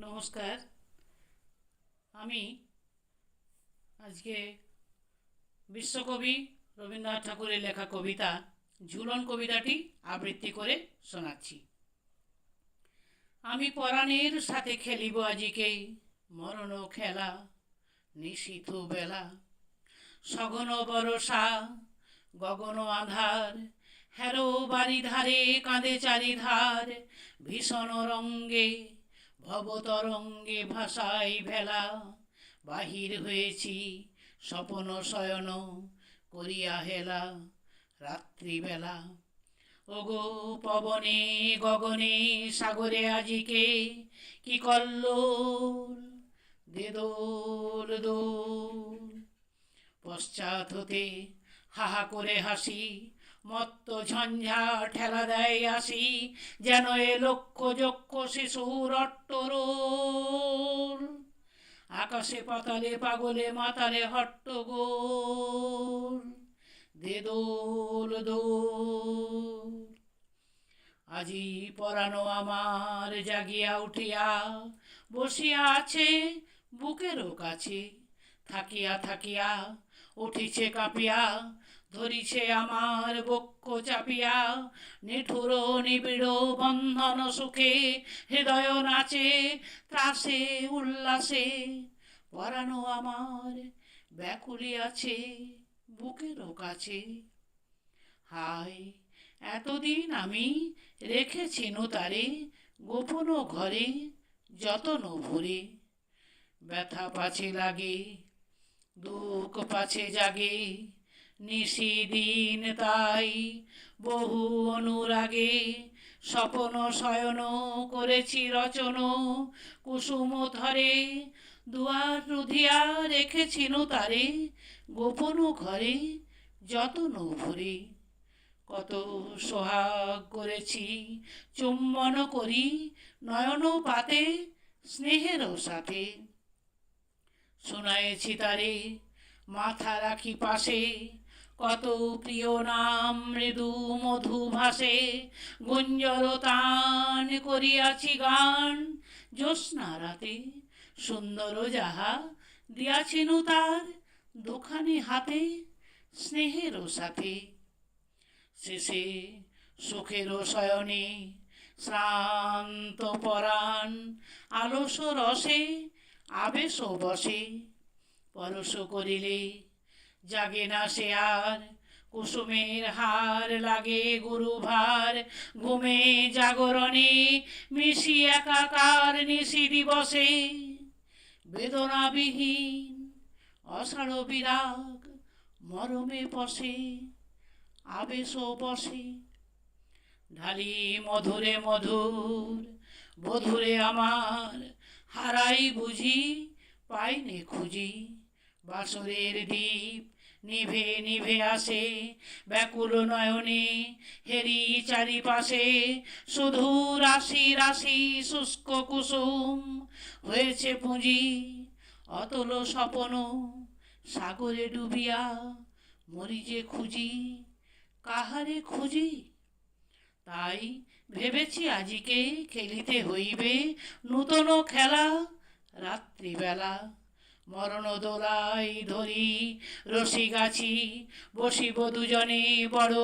নমস্কার। আমি আজকে বিশ্বকবি রবীন্দ্রনাথ ঠাকুরের লেখা কবিতা, ঝুলন কবিতাটি আবৃত্তি করে শোনাচ্ছি। আমি পরাণের সাথে খেলিব আজিকে, মরণ খেলা, নিশীথ বেলা। সঘন বরসা গগন আধার হ্যারো বাড়ি ধারে কাঁদে চারিধার, ভীষণ রঙ্গে ভবতরঙ্গে ভাষায় ভেলা, বাহির হয়েছি স্বপন শয়ন করিয়া হেলা রাত্রিবেলা। ওগো পবনে গগনে সাগরে আজিকে কি কল্লোল দে দোল দোল। পশ্চাৎ হতে হাহা করে হাসি মত্ত ঝঞ্ঝা ঠেলা দেয় আসি, যেন এ লক্ষ যক্ষ শিশুর অট্টরোল। আকাশে পাতালে, পাগলে মাতালে হট্টগোল। দে দোল। আজি পরানো আমার জাগিয়া উঠিয়া বসিয়া আছে, বুকেরও কাছে। থাকিয়া থাকিয়া উঠিছে কাঁপিয়া ধরিছে আমার বক্ষ চাপিয়া, নিঠুর নিবিড় বন্ধন সুখে, হৃদয় নাচে, ত্রাসে, উল্লাসে, পরানো আমার ব্যাকুলি আছে বুকেরও কাছে। হায়, এতদিন আমি রেখেছি তারে গোপন ঘরে, যতন ভরে। ব্যথা পাছে লাগে, দুঃখ পাছে জাগে নিশিদিন তাই বহু অনুরাগে স্বপন শয়ন করেছি রচন, কুসুম ধরে দুয়ার রুধিয়া রেখেছি তারে গোপন ঘরে যতন ভরে। কত সোহাগ করেছি, চুম্বন করি নয়ন পাতে স্নেহেরও সাথে। শোনায়েছি তারে, মাথা রাখি পাশে কত প্রিয় নাম মৃদু মধু ভাসে গুঞ্জর তান করিয়াছি গান। জ্যোৎস্না রাতে সুন্দর যাহা দিয়াছিনু তার দোকানে হাতে, স্নেহেরও সাথে। শেষে সুখেরও শয়নে শ্রান্ত পরাণ, আলস রসে, আবেশ বসে। পরশ করিলে জাগে না সে আর। কুসুমের হার লাগে গুরু ভার ঘুমে জাগরণে মিশি একাকার নিশি দিবসে। বেদনাবিহীন, অষাঢ় বিরাগ মরমে পশে আবেশ বসে। ঢালি মধুরে মধুর, বধুরে আমার। হারাই বুঝি, পাইনে খুঁজি। বাসরের দ্বীপ নিভে নিভে আসে, ব্যাকুল নয়নে হেরি চারিপাশে। শুধু রাশি রাশি শুষ্ক কুসুম হয়েছে পুঁজি, অতল স্বপন সাগরে ডুবিয়া মরি যে খুঁজি। কাহারে খুঁজি? তাই ভেবেছি আজিকে খেলিতে হইবে নূতন খেলা রাত্রিবেলা। মরণ দোলাই ধরি রশি গাছি, বসিব দুজনে বড়।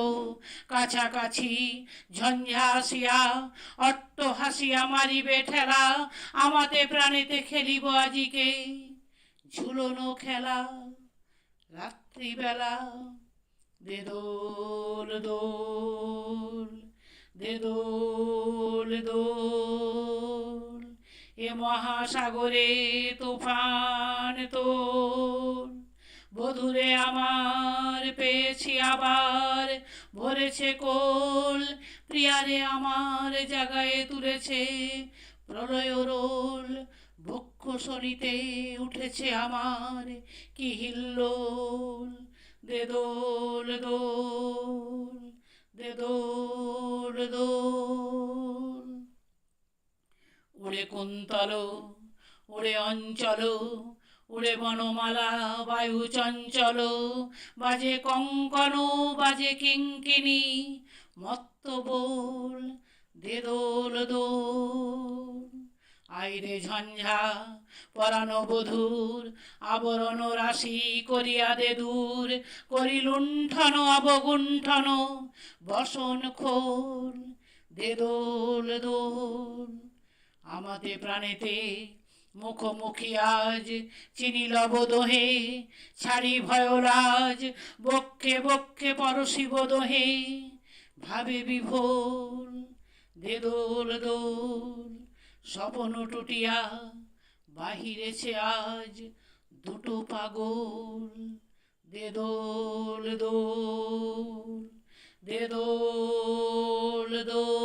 কাছাকাছি ঝঞ্ঝা হাসিয়া অট্ট হাসিয়া মারিবে ঠেলা, আমাতে প্রাণেতে খেলিব আজিকে। ঝুলনো খেলা, রাত্রিবেলা দে দোল, দেদোল দোল। মহাসাগরে তুফান তোল বধুরে আমার পেয়েছি আবার, ভরেছে কোল, প্রিয়ারে আমার জাগায় তুলেছে। প্রলয় রোল, বক্ষ শরীতে উঠেছে আমার, কি হিল্লোল দে দোল দোল দে দোল দোল। উড়ে কুন্তল উড়ে অঞ্চল উড়ে বনমালা বায়ু চঞ্চল, বাজে কঙ্কন, বাজে কিঙ্কিনি মত্ত বোল, দে দোল আইরে ঝঞ্ঝা পরানো বধূর, আবরণ রাশি করিয়া দে দূর, করি লুণ্ঠন, অবগুণ্ঠন, বসন খোল, দে দোল দোল। আমাতে প্রাণেতে মুখোমুখি আজ, চিনি লব দোহে, ছাড়ি ভয়রাজ বক্ষে বক্ষে পরশিব দোহে। ভাবে বিভোল দে দোল স্বপন টুটিয়া বাহিরেছে আজ, দুটো পাগল। দে দোল দোল, দে দোল।